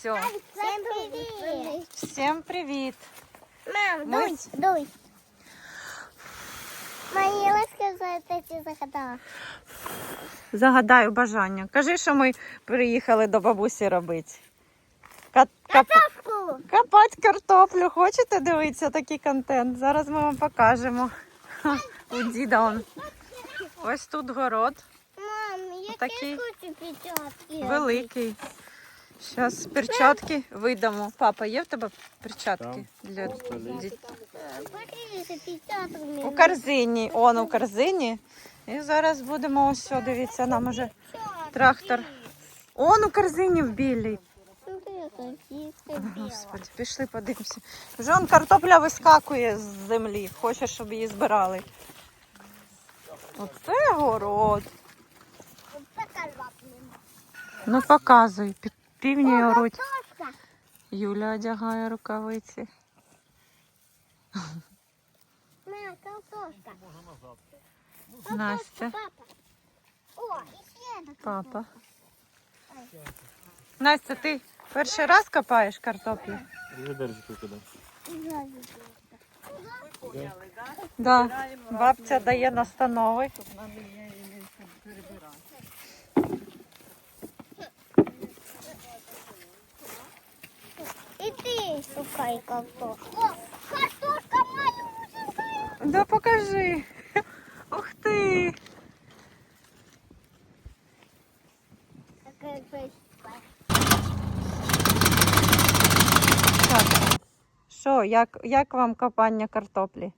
Все. Всем привет. Всім привіт. Мам, Мы дуй, дуй. Мои рассказывают эти загадала. Загадаю бажання. Кажи, що ми приїхали до бабусі робити. Ка- кап- Капку. Копати картоплю. Хочете дивитися такий контент? Зараз ми вам покажемо. Ха, У діда он. Ось тут город Мам, я Такий хочу печатки. великий. Зараз перчатки видамо. Папа, є в тебе перчатки для дітей? У корзині. Он у корзині. І зараз будемо ось дивіться, нам уже трактор. Он у корзині в білій. Господи, пішли подивимося. Вже он картопля вискакує з землі. Хоче, щоб її збирали. Оце город. Ну показуй. Пі- Півні оруть. Юля одягає рукавиці. На, картошка. Настя. О, папа. Настя, ти перший раз копаєш картоплю? Да. Бабця дає настанови. И ты шукай картошку. О, картошка малюсенькая. Да покажи. Ух ти. Так. Що, як, як вам копання картоплі?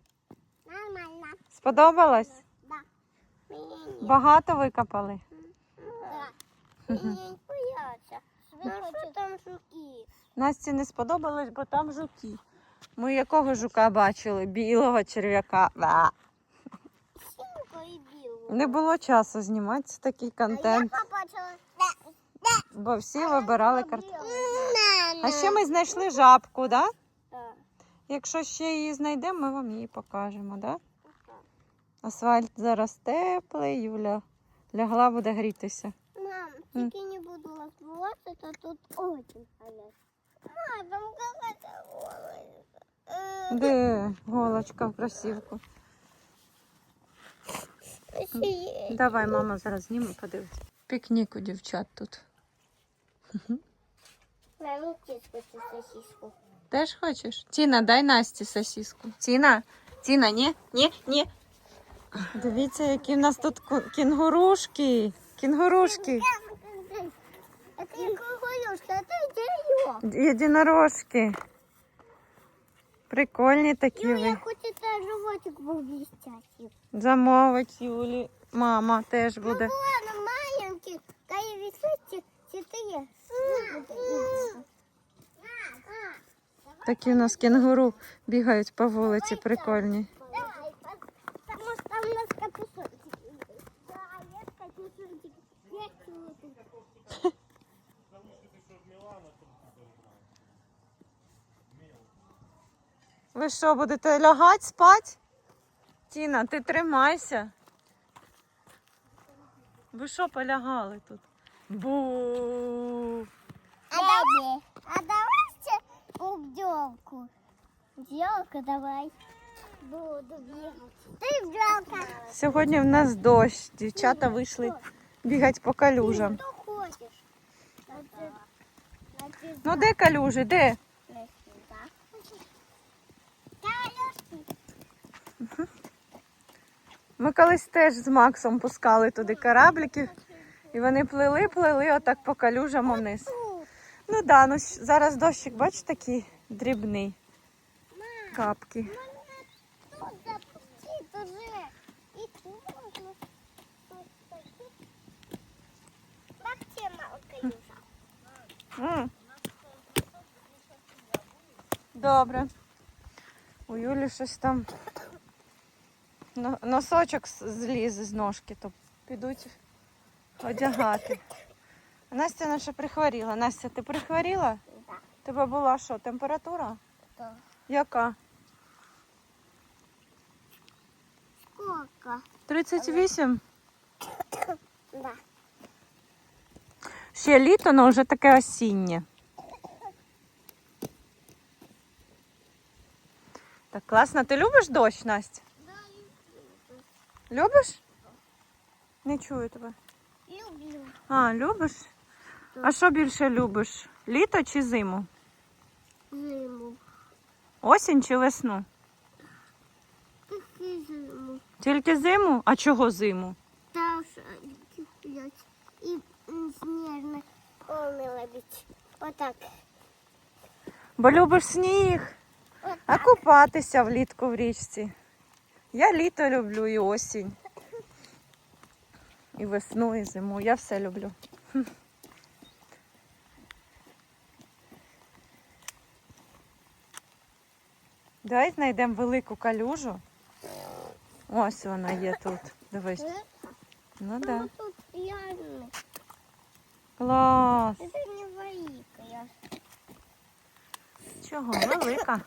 Нормально. Сподобалось? Да. Багато викопали? Да. Мне не бояться. Там жуки? Насті не сподобалось, бо там жуки. Ми якого жука бачили? Білого черв'яка. Не було часу знімати такий контент, А я побачила. бо всі вибирали картоплю. А ще ми знайшли жабку, да? Да. Якщо ще її знайдемо, ми вам її покажемо, да? Асфальт зараз теплий, Юля лягла, буде грітися. Мам, только не буду разбиваться, то тут очень холодно. Мам, там какая-то волосы. Э, Де голочка в красівку? еще есть. Давай, мама зараз зніме, подивиться. Пікнік у дівчат тут. Мам, киску сосиску. Теж хочеш? Тіна, дай Насті сосиску. Тіна, Тіна, ні, ні, ні. Дивіться, які в нас тут ку- кінгурушки. Кінгурушки. Это не кукурузка, это дерево. Єдинорожки. Прикольні такі Ну, я ви. хоть это животик был блестящий. Замовить Юлі. Мама теж буде. Ну ладно, маленький, кай висоти, четыре. Такі у нас кінгуру бігають по вулиці, прикольні. Ви що, будете лягати, спати? Тіна, ти тримайся. Ви що полягали тут? Бу. А давай, а давайте бделку. Бделка, давай. Буду бегать. Ты бделка. Сьогодні в нас дощ. Дівчата вийшли бігати по калюжам. Хочешь? Значит, значит, Ну де калюжі? Де? значит, да. Да, Ми колись теж з Максом пускали туди корабликів, і вони плили, плили отак по калюжам вниз. Ну да, ну зараз дощик, бач, такий дрібний. Капки. М. Добре. У Юлі щось там носочок зліз з ножки, то підуть одягати. Настя наша прихворіла. Настя, ти прихворіла? Так. Тебе була що, температура? Так. Яка? Сколько? 38? Да. Ще літо, але вже таке осіннє. Так класно. Ти любиш дощ, Настя? Любиш? Не чую тебе. Люблю. А, любиш? А що більше любиш? Літо чи зиму? Зиму. Осінь чи весну? Тільки зиму. Тільки зиму? А чого зиму? Та сплять. І сніжно. Отак. Бо любиш сніг, а купатися влітку в річці. Я літо люблю і осінь. І весну, і зиму. Я все люблю. Давай знайдемо велику калюжу. Ось вона є тут. Дивись. Ну да. тут реально. Клас. Это не великая. Чого? Велика.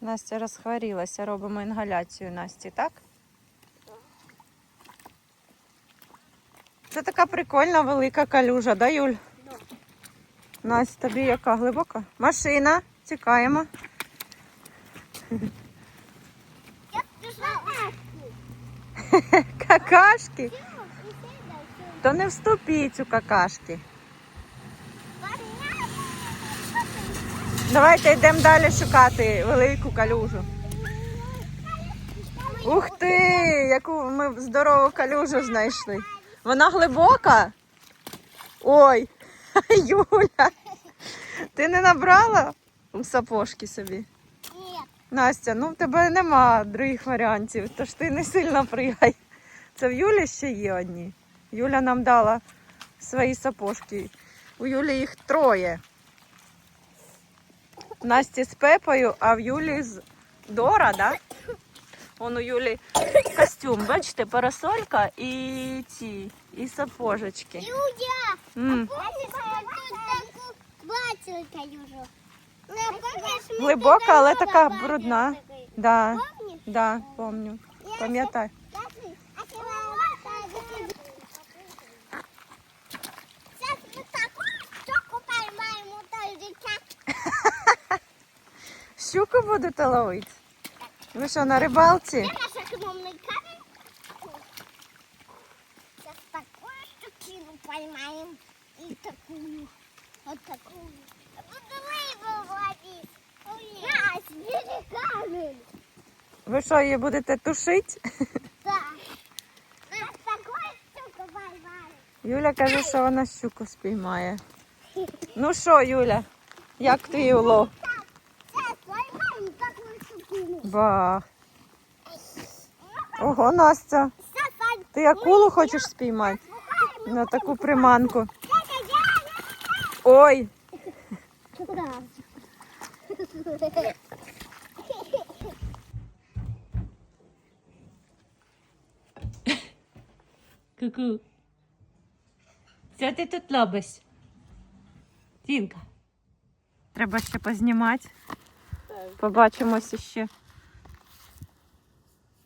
Настя розхворілася, робимо інгаляцію Насті, так? Це така прикольна велика калюжа, да, Юль? Да. Настя, тобі яка глибока? Машина, тікаємо. Какашки. То не вступіть у какашки. Давайте йдемо далі шукати велику калюжу. Ух ти, яку ми здорову калюжу знайшли. Вона глибока? Ой, Юля, ти не набрала у сапожки собі? Нет. Настя, ну в тебе нема других варіантів, тож ти не сильно пригай. Це в Юлі ще є одні. Юля нам дала свої сапожки. У Юлі їх троє. В Насті з Пепою, а в Юлі з Дора, да? Вон у Юлі костюм, бачите, парасолька і ці, і сапожечки. Юля, М? Ну, Глибока, але така брудна. Да, да, помню. Пам'ятай. Щуку будете ловити? Ви що, на рибалці? Где наш штукину рыбу ловить. Раз, бери камень. Ви що, її будете тушити? Поймаем. Юля каже, що вона щуку спіймає. Ну що, Юля, як твій улов? Бах. Ого, Настя, ти акулу хочеш спіймати на таку приманку? Ой. Ку-ку. Що ти тут робиш? Тінка. Треба ще познімати. Побачимося ще.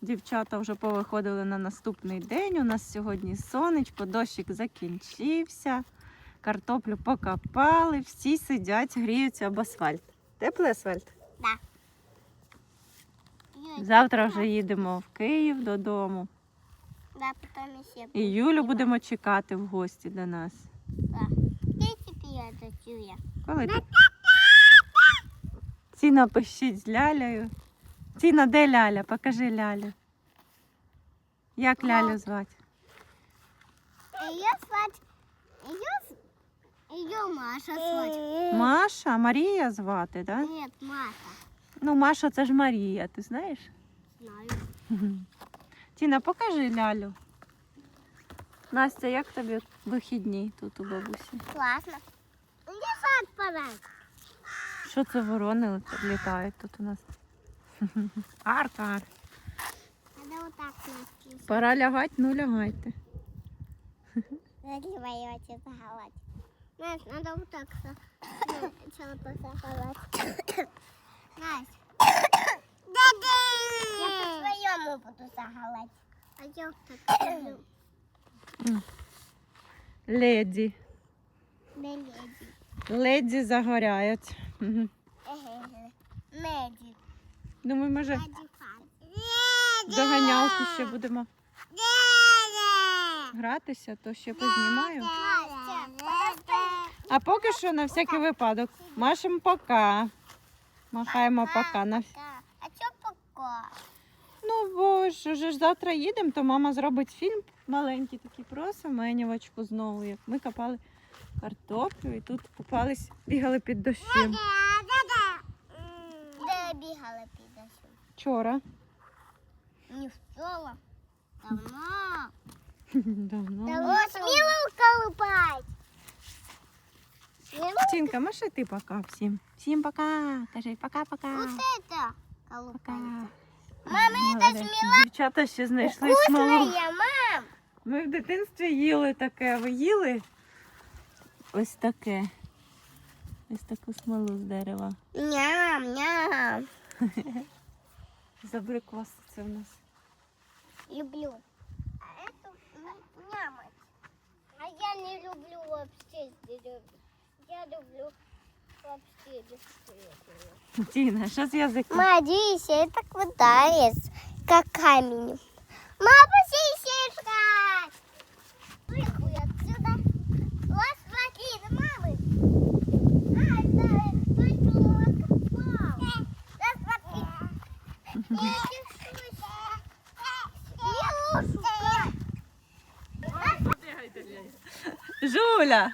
Дівчата вже повиходили на наступний день. У нас сьогодні сонечко, дощик закінчився. Картоплю покопали, всі сидять, гріються об асфальт. Теплий асфальт? Завтра вже їдемо в Київ додому. Да, потом еще. І Юлю будемо чекати в гості до нас. Да. Коли ти? Ціна пищить з лялею. Ціна, де ляля? Покажи лялю. Як лялю звати? Ее звать... Ее... Ее Маша звать. Маша, Марія звати, так? Да? Нет, Маша. Ну, Маша це ж Марія, ти знаєш? Знаю. Тіна, покажи лялю. Настя, як тобі вихідні тут у бабусі? Классно. Где сад пора? Що це ворони літають тут у нас? Аркар. Надо вот так носить. Пора лягати, ну лягайте. Заливаете заголать. Знаешь, надо вот так сначала. Настя. Я по-своему буду заголать. А я так люблю. Леді. Не леди. Леді загоряють. Мгм. Думаю, може, Леді фан. доганялки ще будемо гратися, то ще познімаю. А поки що на всякий випадок. Машемо пока. Махаємо пока. На... А чо пока? Ну, бо ж уже ж завтра їдемо, то мама зробить фільм маленький такий про Семенівочку знову, як ми копали картоплю і тут купались, бігали під дощем. Де бігала підошов? Вчора. Не вчора. Давно. Давно. Давно сміло колупать. Тінка, маши ти пока всім. Всім пока. Кажи пока-пока. Вот это колупать. Мама, это Молодець. сміла Дівчата ще знайшли смолу. вкусная, мам. Ми в дитинстві їли таке. Ви їли? Ось таке. Ось таку смолу з дерева. Ням, ням. Забриквас це в нас. Люблю. А это нямать. А я не люблю вообще деревья. Я люблю вообще деревья. Що з язиком? Марися, это квадратец, как камень. Мама, сисечка! Жуля!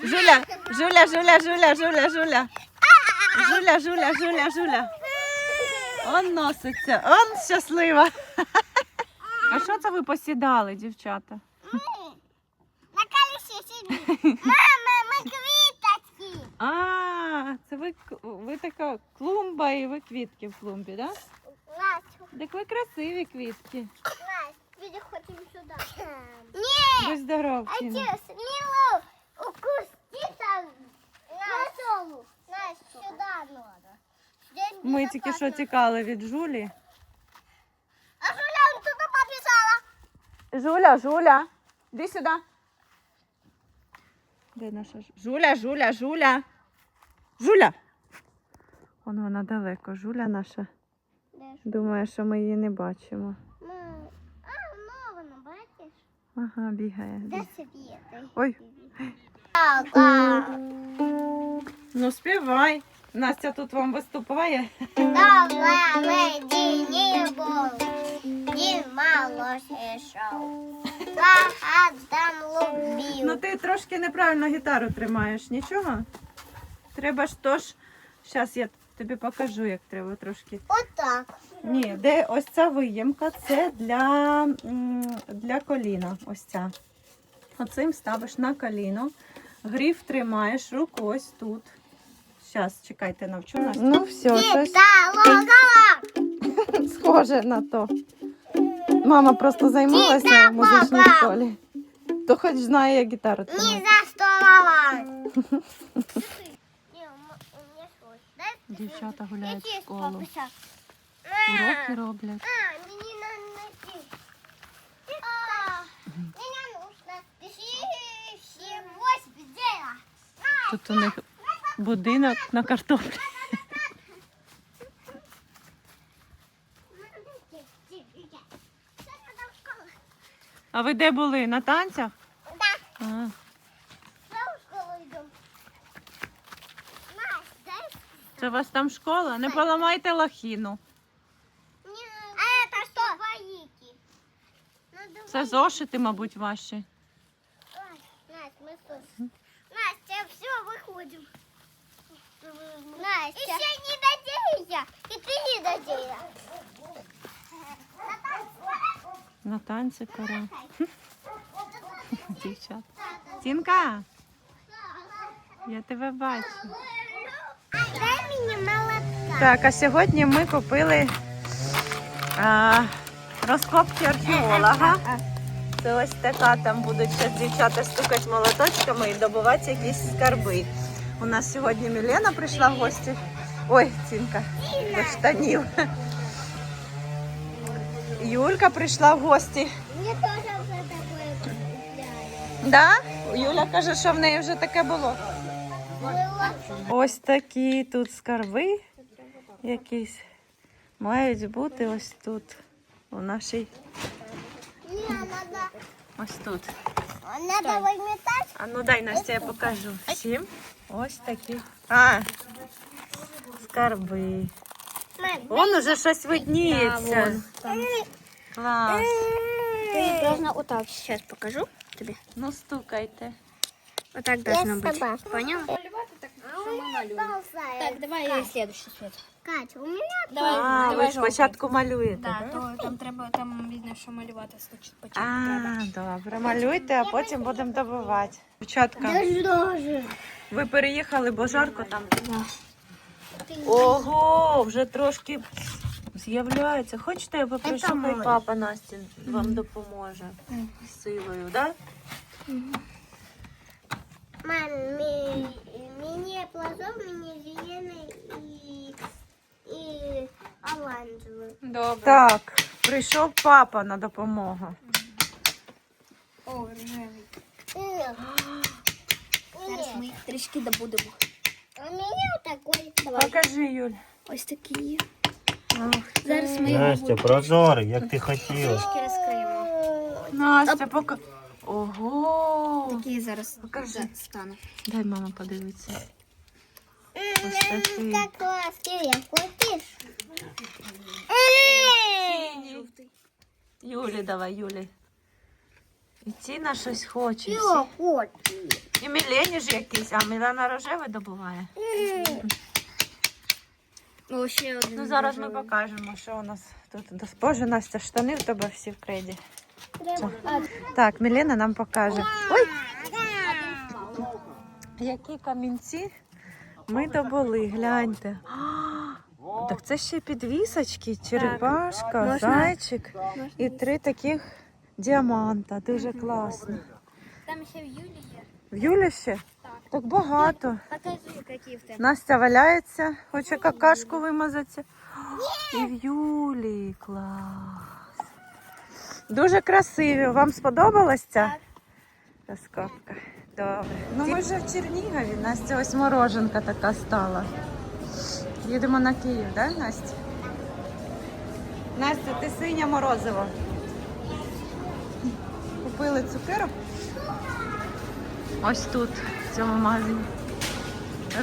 Жуля! Жуля, Жуля, Жуля, Жуля, Жуля. Жуля, Жуля, Жуля, Жуля. Он носиться, он щаслива. А що це ви посідали, дівчата? На колесе сидит. Мама, мы квиточки. А, це ви, ви така клумба і ви квітки в клумбі, да? Так ви красиві квітки. Переходим сюда. Нет. Будь здоров, А Тіна. те, укусти там на солу. Настя, сюда надо. Здесь Ми тільки що безопасно. тікали від Жулі. А Жуля он туда побежала. Жуля, Жуля, іди сюди. Де наша Ж- Жуля, Жуля, Жуля. Жуля. Вон вона далеко. Жуля наша. Думає, що ми її не бачимо. Мам, а, ну, вона, бачиш? Ага, бігає. Де світи? Ой. Ну співай. Настя тут вам виступає. Ну ти трошки неправильно гітару тримаєш, нічого? Треба ж тож. Зараз я тобі покажу, як треба трошки. Отак. Ні, де ось ця виємка, це для, для коліна. Ось ця. Оцим ставиш на коліно. Гриф тримаєш руку ось тут. Зараз, чекайте, навчу нас. Ну, все, логала. схоже на то. Мама просто займалася в музичній школі. То хоч знає, як гітару Не тримати. за столова. Дівчата гуляють в школу. Уроки роблять. А, мне надо. А, нужно. Тут у них будинок на картоплі. А ви де були? На танцях? Да, А, я в школу иду. Настя, дай. це у вас там школа? Не поламайте лахіну. А это что? Воики. Це зошити, мабуть, ваші. Настя, мы тут. Настя, все, выходим. Настя. Еще не додея. И ты не додея. На танці пора. Дівчат. Тінка, я тебе бачу. Дай мне молотка. Так, а сьогодні ми купили а, розкопки археолога. Це ось така, там будуть зараз дівчата стукати молоточками і добувати якісь скарби. У нас сьогодні Мілена прийшла в гості. Ой, цінка, до штанів. Юлька прийшла в гості. Тоже уже такое купляли. Да? Юля каже, що в неї вже таке було. Ось такі тут скарби якісь мають бути ось тут, у нашій, Не, надо, ось тут. надо выметать. А ну дай, Настя, я покажу всім. Ось такі. А, скарби. Мам, Вон уже щось видніється. Клас. Ты должна вот так сейчас покажу тебе. Ну стукайте. Вот так я должно с быть. тобой. Поняла? Ползает. Так, давай следующий свет. Катя, у меня Давай, А, ви жовтий. спочатку малюєте, Да, то там треба, там видно, що малювати спочатку треба. А, добре, малюйте, а потім будемо добивати. Дівчатка, ви переїхали, бо жарко там. Ого, вже трошки з'являється. Хочете, я попрошу, хай папа Насті вам допоможе з силою, так? Мам, ми- мені плазов, мені зелений і, і оранжевий. Добре. Так, прийшов папа на допомогу. О, рожевий. Зараз ми їх трішки добудемо. У мене такой. Покажи, Юль. Ось такі. Ах. Зараз ми Настя, прозорий, як ти хотіла. трішки розкриємо. Настя, пока. Ого. Такі зараз Покажи. за- стану. Дай мама подивиться. Ось такий. Юлі, давай, Юлі. І Тіна щось хоче. Хочеш? І Мілені ж якийсь, а Мілана рожевий добуває. О, ще один. Ну зараз ми рожевий. покажемо, що у нас тут. Боже, Настя, штани в тебе всі в креді. Так, Мілена нам покаже. Ой, які камінці ми добули, гляньте. А, Так це ще підвісочки, черепашка, Можна- зайчик і три таких діаманта. Дуже класно. Там ще в Юлі є. В Юлі ще? Так багато. Покажи, які в тебе. Настя валяється, хоче какашку вимазатися. І в Юлі клас. Дуже красиві. Вам сподобалась ця розкопка? Добре. Ну ми вже в Чернігові. Настя ось мороженка така стала. Їдемо на Київ, так, да, Настя? Настя, ти синя морозиво. Купили цукерок. Ось тут, в цьому магазині.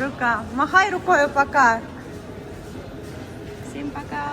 Рука. Махай рукою пока. Всім пока.